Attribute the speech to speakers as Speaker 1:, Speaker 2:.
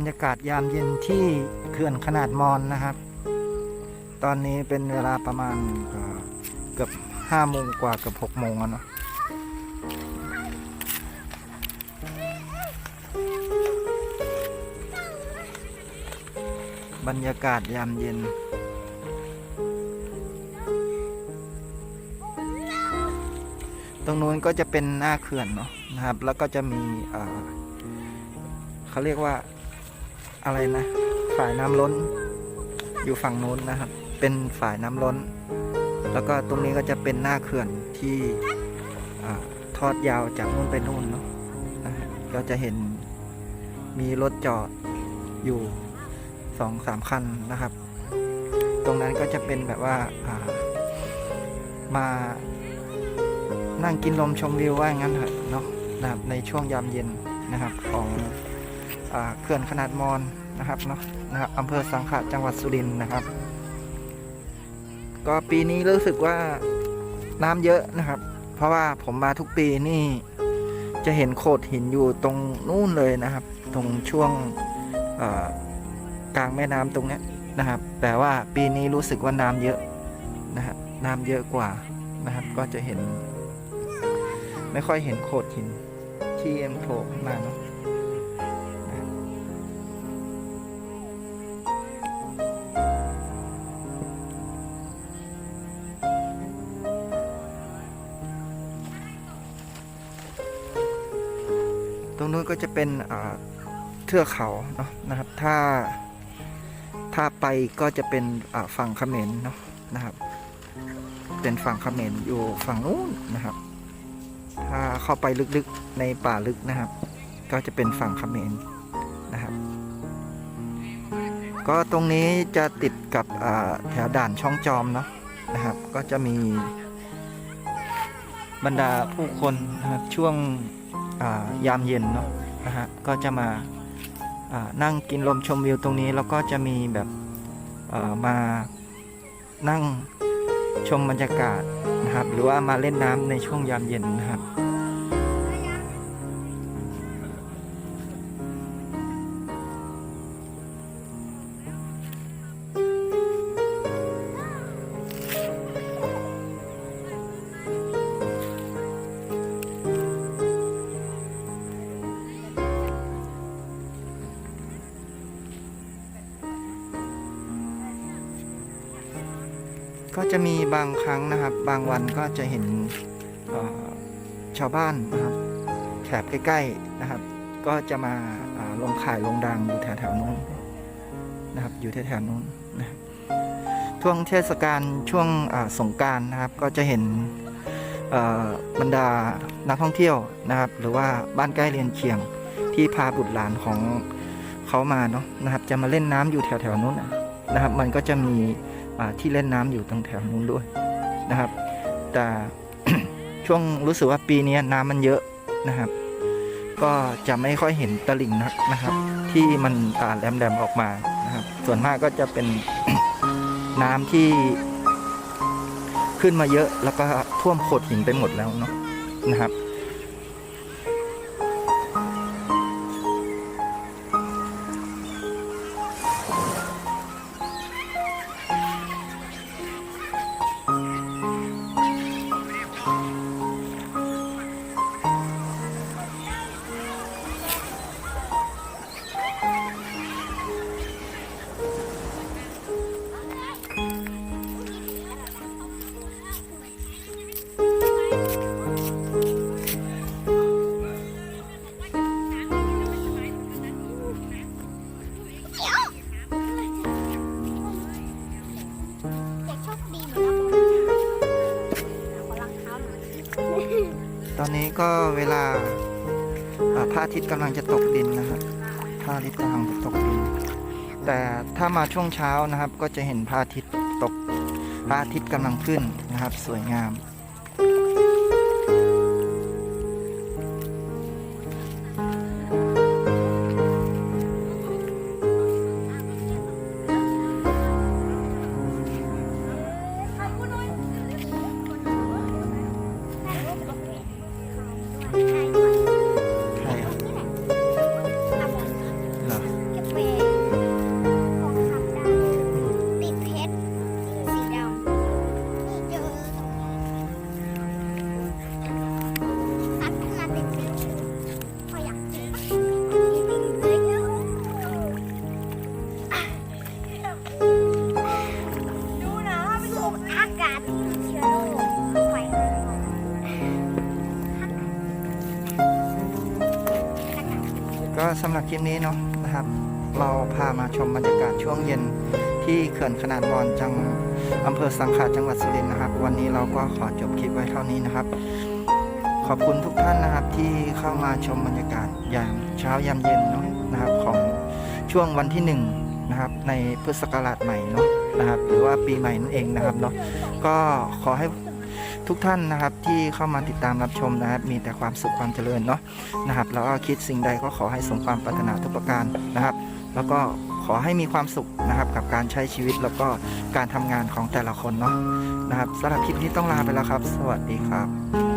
Speaker 1: บรรยากาศยามเย็นที่เขื่อนขนาดมอนนะครับ ตอนนี้เป็นเวลาประมาณเกือบห้าโมงกว่าเกือบหกโมงแล้วเนาะบรรยากาศยามเย็น ตรงนู้นก็จะเป็นหน้าเขื่อนเนาะนะครับ แล้วก็จะมีเขาเรียกว่า อะไรนะ ฝ่ายน้ำล้น อยู่ฝั่งโน้นนะครับ เป็นฝ่ายน้ำล้น แล้วก็ตรงนี้ก็จะเป็นหน้าเขื่อนที่อทอดยาวจากนู้นไปนู่นเนาะนะครับก็จะเห็นมีรถจอดอยู่สองสามคันนะครับ ตรงนั้นก็จะเป็นแบบว่าามานั่งกินลมชมวิวว่างั้นเถอะเนาะนะครับในช่วงยามเย็นนะครับของ เขื่อนขนาดมอนนะครับเนาะนะครับอำเภอสังขะจังหวัดสุรินทร์นะครับ ก็ปีนี้รู้สึกว่าน้ำเยอะนะครับ เพราะว่าผมมาทุกปีนี่จะเห็นโขดหินอยู่ตรงนู่นเลยนะครับ ตรงช่วงกลางแม่น้ำตรงนี้นะครับ แต่ว่าปีนี้รู้สึกว่าน้ำเยอะนะครับน้ำเยอะกว่านะครับ ก็จะเห็น ไม่ค่อยเห็นโขดหินที่เอ็มโผล่ขึ้นมาเนาะ รงนู้นก็จะเป็นอ่าเทือกเขาเนาะนะครับ ถ้าถ้าไปก็จะเป็นฝั่งเขมรเนาะนะครับ เป็นฝั่งเขมรอยู่ฝั่งนู้นนะครับ ถ้าเข้าไปลึกๆในป่าลึกนะครับ ก็จะเป็นฝั่งเขมรนะครับ ก็ตรงนี้จะติดกับแถวด่านช่องจอมเนาะนะครับ ก็จะมีบรรดาผู้คนนะครับช่วง ยามเย็นเนาะนะฮะก็จะมาานั่งกินลมชมวิวตรงนี้ แล้วก็จะมีแบบมานั่งชมบรรยากาศนะครับหรือว่ามาเล่นน้ำในช่วงยามเย็นนะครับ ก็จะมีบางครั้งนะครับ บางวันก็จะเห็นชาวบ้านนะครับแถบใกล้ๆนะครับ ก็จะมาลงข่ายลงดังอยู่แถวๆนู้นนะครับ อยู่แถวๆนู้นนะช่วงเทศกาลช่วงสงการนะครับ ก็จะเห็นบรรดานักท่องเที่ยวนะครับ หรือว่าบ้านใกล้เรียนเคียงที่พาบุตรหลานของเขามาเนาะนะครับ จะมาเล่นน้ำอยู่แถวๆนู้นนะครับ มันก็จะมี ที่เล่นน้ำอยู่ตรงแถวนู้นด้วยนะครับ แต่ช่วงรู้สึกว่าปีนี้น้ำมันเยอะนะครับ ก็จะไม่ค่อยเห็นตลิ่งนักนะครับ ที่มันอาแหลมๆออกมานะครับ ส่วนมากก็จะเป็นน้ำที่ขึ้นมาเยอะแล้วก็ท่วมโขดหินไปหมดแล้วเนาะนะครับ ตอนนี้ก็เวลาพระอาทิตย์กำลังจะตกดินนะครับพระอาทิตย์กำลังจะตกดิน แต่ถ้ามาช่วงเช้านะครับ ก็จะเห็นพระอาทิตย์ตกพระอาทิตย์กำลังขึ้นนะครับ สวยงาม ก็สำหรับคลิปนี้เนาะนะครับ เราพามาชมบรรยากาศช่วงเย็นที่เขื่อนขนาดวอนจังอำเภอสังขาจังหวัดสุรินทร์นะครับ วันนี้เราก็ขอจบคลิปไว้เท่านี้นะครับ ขอบคุณทุกท่านนะครับที่เข้ามาชมบรรยากาศยามเช้ายามเย็นเนาะนะครับของช่วงวันที่หนึ่ง นะครับในพุทธศักราชใหม่เนาะนะครับหรือว่าปีใหม่นั่นเองนะครับเนาะก็ขอให้ทุกท่านนะครับที่เข้ามาติดตามรับชมนะครับ มีแต่ความสุขความเจริญเนาะนะครับแล้วก็คิดสิ่งใดก็ขอให้สมความปรารถนาทุกประการนะครับ แล้วก็ขอให้มีความสุขนะครับกับการใช้ชีวิตแล้วก็การทำงานของแต่ละคนเนาะนะครับสำหรับคลิปนี้ต้องลาไปแล้วครับ สวัสดีครับ